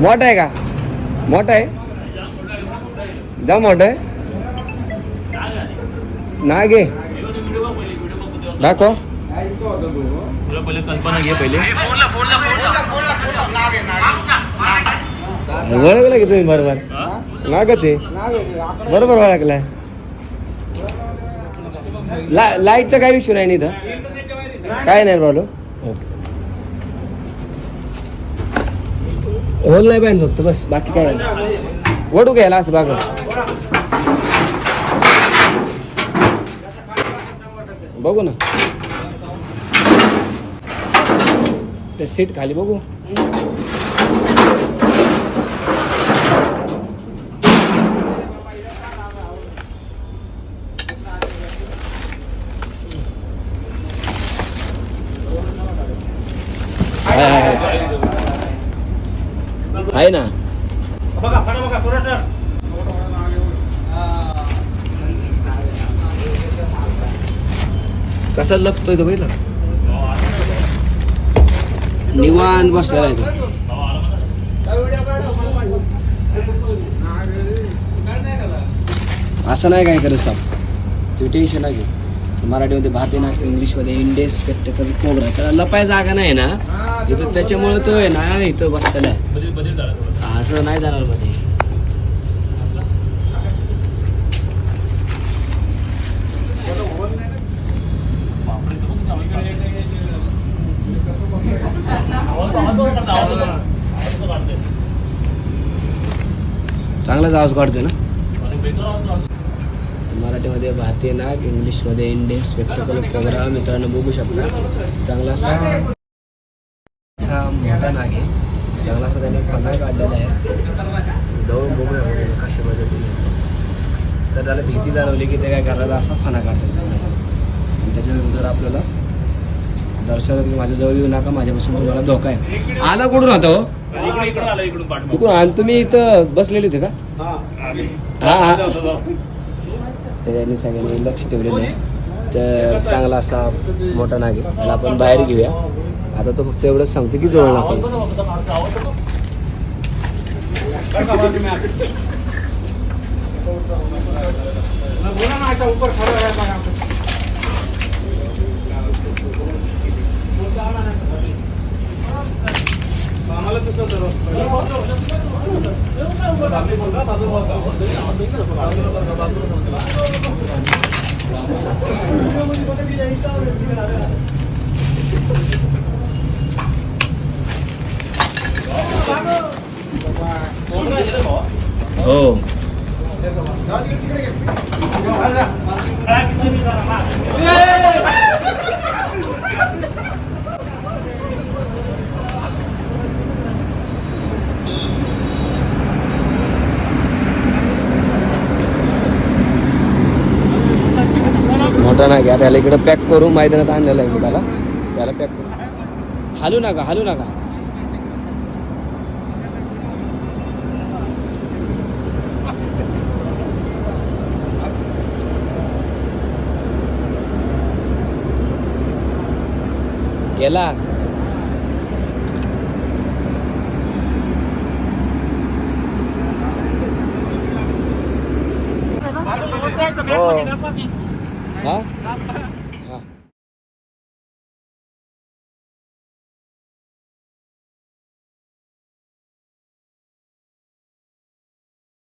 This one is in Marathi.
मोठा आहे का? मोठा आहे? जा मोठा आहे. ना घे दाखव. तुला कल्पना घे पहिले की तुम्ही बरोबर? नागच आहे. बरोबर ओळखलाय ला लाईटचा काही इश्यू नाही ना इथं? काय नाही प्रॉब्लेम ओके. होल नाही पाहिजे फक्त बस बाकी काय वडू घ्यायला असं बाग बघू ना. ते सीट खाली बघू. आहे. आहे ना. कसा लपतोय तो पहिला निवांत बसलेला आहे तो. असं नाही काय करत साहेब टेन्शन घेऊ मराठीमध्ये भाते ना इंग्लिशमध्ये इंडियन स्पेक्टेकल कोबरा. त्याला लपाय जागा नाही ना? इथं त्याच्यामुळे तो आहे ना इथं बसलेला आहे. असं नाही जाणार मध्ये. चांगलाच आवाज काढतोय ना? मराठीमध्ये भारतीय नाग इंग्लिशमध्ये इंडियन स्पेक्टेकल प्रोग्राम मित्रांनो बघू शकता. चांगला असा असा मोठा नाग आहे. चांगला असा त्याने फणा काढलेला आहे. जाऊन बघूया आपण कशा पद्धतीने. तर त्याला भीती जाणवली की ते काय करायला असा फणा काढतात. आणि त्याच्यानंतर आपल्याला दर्शनात की माझ्या जवळ येऊ नका माझ्यापासून तुम्हाला धोका आहे. आला कुठून आता हो? आणि तुम्ही इथं बसलेले होते का? हा हा तर यांनी सगळ्यांनी लक्ष ठेवलेलं आहे. तर चांगला असा मोठा नाग. आहे त्याला आपण बाहेर घेऊया. आता तो फक्त एवढंच सांगतो की जवळ नको हो मोठा नाग आहे त्याला इकडे पॅक करू मैदानात आणलेला आहे त्याला. त्याला पॅक करू हालू नका हालू नका. गेला. हो. हा